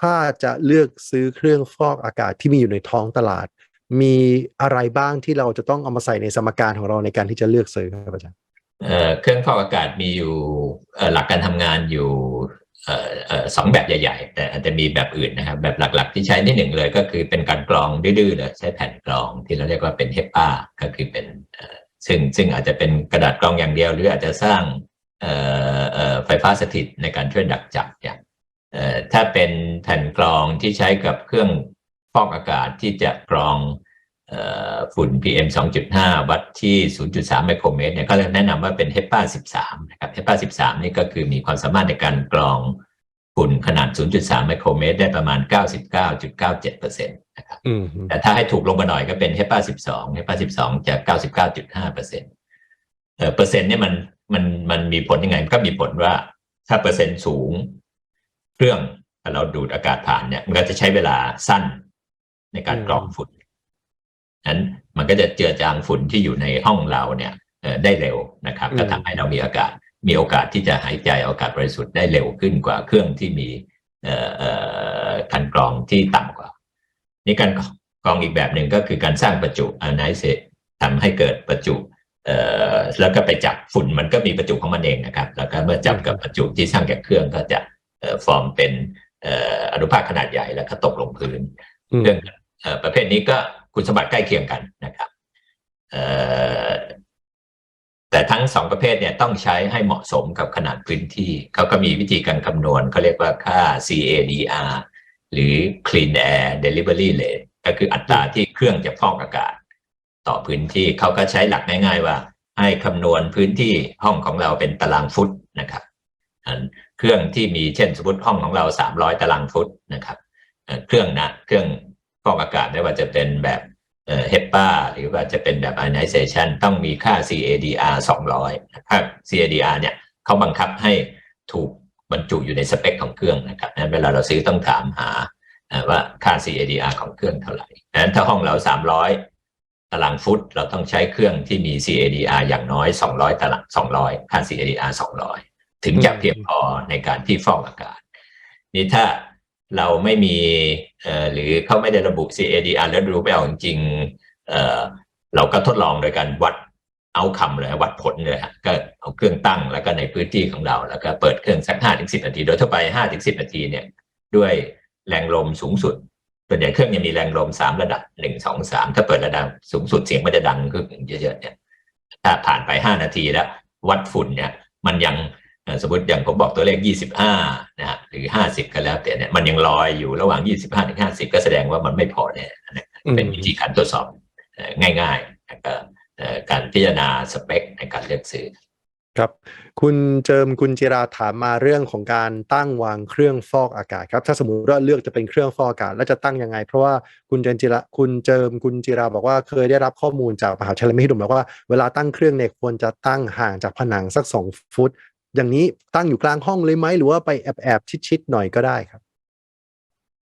ถ้าจะเลือกซื้อเครื่องฟอกอากาศที่มีอยู่ในท้องตลาด มีอะไรบ้างที่เราจะต้องเอามาใส่ในสมการของเราในการที่จะเลือกซื้อครับอาจารย์เอ่อเครื่องฟอกอากาศมีอยู่หลักการทำงานอยู่สองแบบใหญ่ ๆ แต่อาจจะมีแบบอื่นนะครับ แบบหลักๆที่ใช้ที่หนึ่งเลยก็คือเป็นการกรองดื้อๆเลยใช้แผ่นกรองที่เราเรียกว่าเป็นเฮปาก็คือเป็นซึ่งซึ่งอาจจะเป็นกระดาษกรองอย่างเดียว หรืออาจจะสร้างไฟฟ้าสถิตในการช่วยดักจับอย่าง ถ้าเป็นแผ่นกรองที่ใช้กับเครื่องฟอกอากาศที่จะกรองเอ่อฝุ่น PM 2.5 วัดที่ 0.3 ไมโครเมตรเนี่ยก็เลยแนะนำว่าเป็น HEPA 13 นะครับ HEPA 13 นี่ก็คือมีความสามารถในการกรองฝุ่นขนาด 0.3 ไมโครเมตร ได้ประมาณ 99.97%นะครับอืมแต่ถ้าให้ถูกลงมาหน่อยก็เป็น HEPA 12 HEPA 12 จะ 99.5%เปอร์เซ็นต์เอ่อเปอร์เซ็นต์เนี่ยมันมันมันมีผลยังไงก็มีผลว่าถ้าเปอร์เซ็นต์สูง เครื่องเราดูดอากาศผ่านเนี่ยมันก็จะใช้เวลาสั้นในการกรองฝุ่นนั้นมันก็จะเจือจางฝุ่นที่อยู่ในห้องเราเนี่ยเอ่อได้เร็วนะครับอืมก็ทำให้เรามีอากาศมีโอกาสที่จะหายใจเอาอากาศบริสุทธิ์ได้เร็วขึ้นกว่าเครื่องที่มีเอ่อเอ่อการกรองที่ต่ำกว่า นี่การกรองอีกแบบหนึ่งก็คือการสร้างประจุอะไนเซทำให้เกิดประจุเอ่อแล้วก็ไปจับฝุ่นมันก็มีประจุของมันเองนะครับ แล้วก็เมื่อจับกับประจุที่สร้างจากเครื่องก็จะเอ่อ ฟอร์มเป็นเอ่ออนุภาคขนาดใหญ่แล้วก็ตกลงพื้นอืมเครื่องเอ่อประเภทนี้ก็คุณสมบัติใกล้เคียงกันนะครับเอ่อแต่ทั้งสองประเภทเนี่ยต้องใช้ให้เหมาะสมกับขนาดพื้นที่ เขาก็มีวิธีการคำนวณเขาเรียกว่าค่า CADR หรือ Clean Air Delivery Rate ก็คืออัตราที่เครื่องจะฟอกอากาศ ต่อพื้นที่เขาก็ใช้หลักง่าย ๆ ว่า ให้คำนวณพื้นที่ห้องของเราเป็นตารางฟุตนะครับอัน เครื่องที่มีเช่นสมมติห้องของเรา 300 ตารางฟุตนะครับเครื่องนะเครื่องฟอกอากาศไม่ว่าจะเป็นแบบเอ่อ HEPA หรือว่าจะเป็นแบบ ionization ต้องมีค่า CADR 200นะครับ CADR เนี่ยเขาบังคับให้ถูกบรรจุอยู่ในสเปคของเครื่องนะครับนั้นเวลาเราซื้อต้องถามหาว่าค่า CADR ของเครื่องเท่าไหร่ดังนั้นถ้าห้องเรา 300 ตารางฟุต เราต้องใช้เครื่องที่มี CADR อย่างน้อย 200ตาราง200 ค่า CADR 200 ถึงจะเพียงพอในการที่ฟอกอากาศ นี่ถ้าเราไม่มีเอ่อหรือเขาไม่ได้ระบุ CADR แล้วรู้ไม่เอาจริงเอ่อเราก็ทดลองโดยการวัดเอาคำเลยวัดผลเลยฮะก็เอาเครื่องตั้งแล้วก็ในพื้นที่ของเรา แล้วก็เปิดเครื่องสักห้าถึงสินาที โดยทั่วไปห้าถึงสินาทีเนี่ยด้วยแรงลมสูงสุดส่วนใหญ่เครื่องยังมีแรงลมสามระดับหนึ่งสองสามถ้าเปิดระดับสูงสุดเสียงมันจะดังขึ้นเยอะๆเนี่ยถ้าผ่านไปห้านาทีแล้ว วัดฝุ่นเนี่ย มันยัง สมมติอย่างผมบอกตัวเลข 25นะฮะหรือ 50 ก็แล้วแต่เนี่ยมันยังลอยอยู่ระหว่าง 25ถึง50 ก็แสดงว่ามันไม่พอเนี่ยนะเป็นวิธีการตรวจสอบเอ่อง่ายๆแล้วก็เอ่อการพิจารณาสเปคในการเลือกซื้อครับคุณเจิมคุณจิราถามมาเรื่องของการตั้งวางเครื่องฟอกอากาศครับถ้าสมมติว่าเลือกจะเป็นเครื่องฟอกอากาศ แล้วจะตั้งยังไง เพราะว่าคุณเจิมจิราคุณเจิมคุณจิราบอกว่าเคยได้รับข้อมูลจากมหาวิทยาลัยมหิดลบอกว่าเวลาตั้งเครื่องเนี่ยควรจะตั้งห่างจากผนังสักสองฟุต อย่างนี้ตั้งอยู่กลางห้องเลยไหมหรือว่าไปแอบแอบชิดๆหน่อยก็ได้ครับ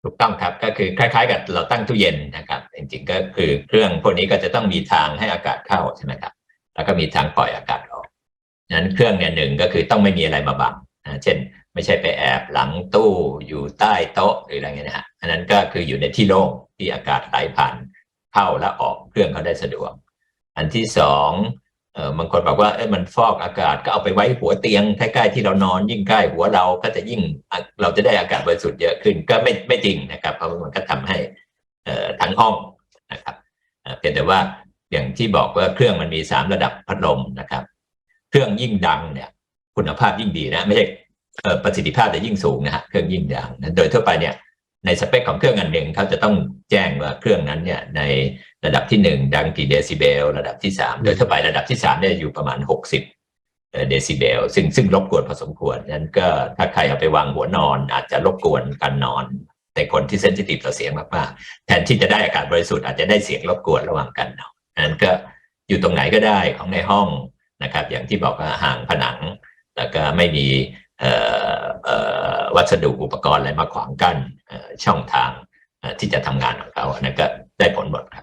ถูกต้องครับก็คือคล้าย ๆ กับเราตั้งตู้เย็นนะครับ จริงๆก็คือเครื่องพวกนี้ก็จะต้องมีทางให้อากาศเข้าใช่ไหมครับแล้วก็มีทางปล่อยอากาศออกนั้นเครื่องเนี่ยหนึ่งก็คือต้องไม่มีอะไรมาบังนะเช่น ไม่ใช่ไปแอบหลังตู้อยู่ใต้โต๊ะหรืออะไรเงี้ยนะฮะอันนั้นก็คืออยู่ในที่โล่งที่อากาศไหลผ่านเข้าและออกเครื่องเขาได้สะดวก อันที่สอง เออบางคนบอกว่าเอ้มันฟอกอากาศก็เอาไปไว้หัวเตียงใกล้ๆที่เรานอนยิ่งใกล้หัวเราก็จะยิ่งเราจะได้อากาศบริสุทธิ์เยอะขึ้นก็ไม่ไม่จริงนะครับ เพราะมันก็ทำให้ทั้งห้องนะครับเพียงแต่ว่าอย่างที่บอกว่าเครื่องมันมีสามระดับพัดลมนะครับ เครื่องยิ่งดังเนี่ย คุณภาพยิ่งดีนะ ไม่ใช่ประสิทธิภาพจะยิ่งสูงนะฮะเครื่องยิ่งดังนั้นโดยทั่วไปเนี่ย ในสเปคของเครื่องอันหนึ่งเขาจะต้องแจ้งว่าเครื่องนั้นเนี่ยในระดับที่หนึ่งดังกี่เดซิเบล ระดับที่สามโดยทั่วไประดับที่สามเนี่ยอยู่ประมาณหกสิบเดซิเบล ซึ่งซึ่งรบกวนพอสมควรนั้นก็ถ้าใครเอาไปวางหัวนอน อาจจะรบกวนการนอนในคนที่เซนซิทีฟต่อเสียงมากๆแทนที่จะได้อากาศบริสุทธิ์อาจจะได้เสียงรบกวนระหว่างการนอนนั้นก็อยู่ตรงไหนก็ได้ของในห้องนะครับ อย่างที่บอกว่าห่างผนัง แล้วก็ไม่มีเอ่อเอ่อ วัสดุอุปกรณ์อะไรมาขวางกั้นช่องทางที่จะทำงานของเขาอันนั้นก็ได้ผลหมดครับ